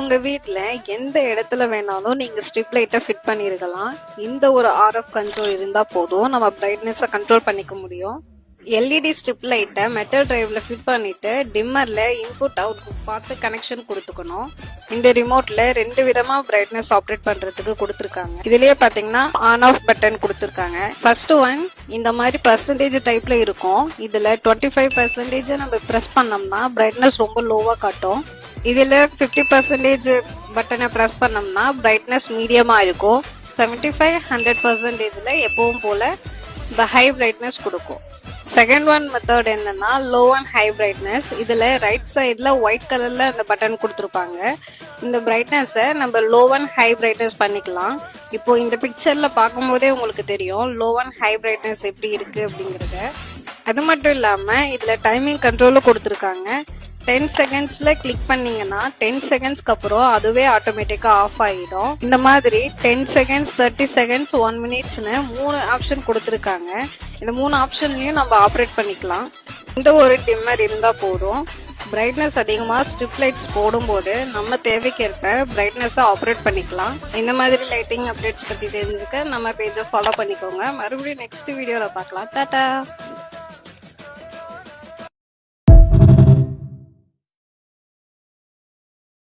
உங்க வீட்ல எந்த இடத்துல வேணாலும் நீங்க ஸ்ட்ரிப் லைட்டை ஃபிட் பண்ணிருக்கலாம். இந்த ஒரு ஆர்எஃப் கண்ட்ரோல் இருந்தா போதும். நம்ம பிரைட்னஸ கண்ட்ரோல் பண்ணிக்க முடியும். எல்இடி ஸ்ட்ரிப் லைட்டை மெட்டல் டிரைவ்ல ஃபிட் பண்ணிட்டு டிம்மர்ல இன்புட் அவுட் பார்த்து கனெக்ஷன் கொடுத்துக்கணும். இந்த ரிமோட்ல ரெண்டு விதமா பிரைட்னஸ் ஆப்ரேட் பண்றதுக்கு கொடுத்துருக்காங்க. இதுலயே பாத்தீங்கன்னா ஆன் ஆஃப் பட்டன் கொடுத்துருக்காங்க. ஃபர்ஸ்ட் ஒன் இந்த மாதிரி பர்சன்டேஜ் டைப்ல இருக்கும். இதுல டுவெண்ட்டி ஃபைவ் பர்சன்டேஜ் நம்ம ப்ரெஸ் பண்ணோம்னா பிரைட்னஸ் ரொம்ப லோவா காட்டும். இதில் ஃபிஃப்டி பர்சன்டேஜ் பட்டனை ப்ரெஸ் பண்ணோம்னா பிரைட்னஸ் மீடியமாக இருக்கும். 75 ஃபைவ் ஹண்ட்ரட் பர்சன்டேஜில் எப்பவும் போல் இந்த ஹை பிரைட்னஸ் கொடுக்கும். செகண்ட் ஒன் மெத்தட் என்னன்னா லோ அண்ட் ஹை பிரைட்னஸ் இதுல ரைட் சைடில் ஒயிட் கலர்ல அந்த பட்டன் கொடுத்துருப்பாங்க. இந்த பிரைட்னஸை நம்ம லோ அண்ட் ஹை பிரைட்னஸ் பண்ணிக்கலாம். இப்போ இந்த பிக்சர்ல பார்க்கும்போதே உங்களுக்கு தெரியும் லோ அண்ட் ஹை பிரைட்னஸ் எப்படி இருக்கு அப்படிங்கறத. அது மட்டும் இல்லாம இதுல டைமிங் கண்ட்ரோலும் கொடுத்துருக்காங்க. டென் செகண்ட்ஸ்ல கிளிக் பண்ணீங்கன்னா டென் செகண்ட்ஸ்க்கு அப்புறம் அதுவே ஆட்டோமேட்டிக்கா ஆஃப் ஆகிடும் இந்த மாதிரி ten seconds thirty seconds one மினிட்ஸ்னு மூணு ஆப்ஷன் கொடுத்துருக்காங்க. இந்த மூணு ஆப்ஷன்லயும் நம்ம ஆப்ரேட் பண்ணிக்கலாம். இந்த ஒரு டிம்மர் இருந்தா போதும். பிரைட்னஸ் அதிகமாக ஸ்ட்ரிப் லைட்ஸ் போடும்போது நம்ம தேவைக்கேற்ப பிரைட்னஸ் ஆப்ரேட் பண்ணிக்கலாம். இந்த மாதிரி லைட்டிங் அப்டேட்ஸ் பற்றி தெரிஞ்சுக்க நம்ம பேஜை ஃபாலோ பண்ணிக்கோங்க. மறுபடியும் நெக்ஸ்ட் வீடியோவில் பார்க்கலாம். டாட்டா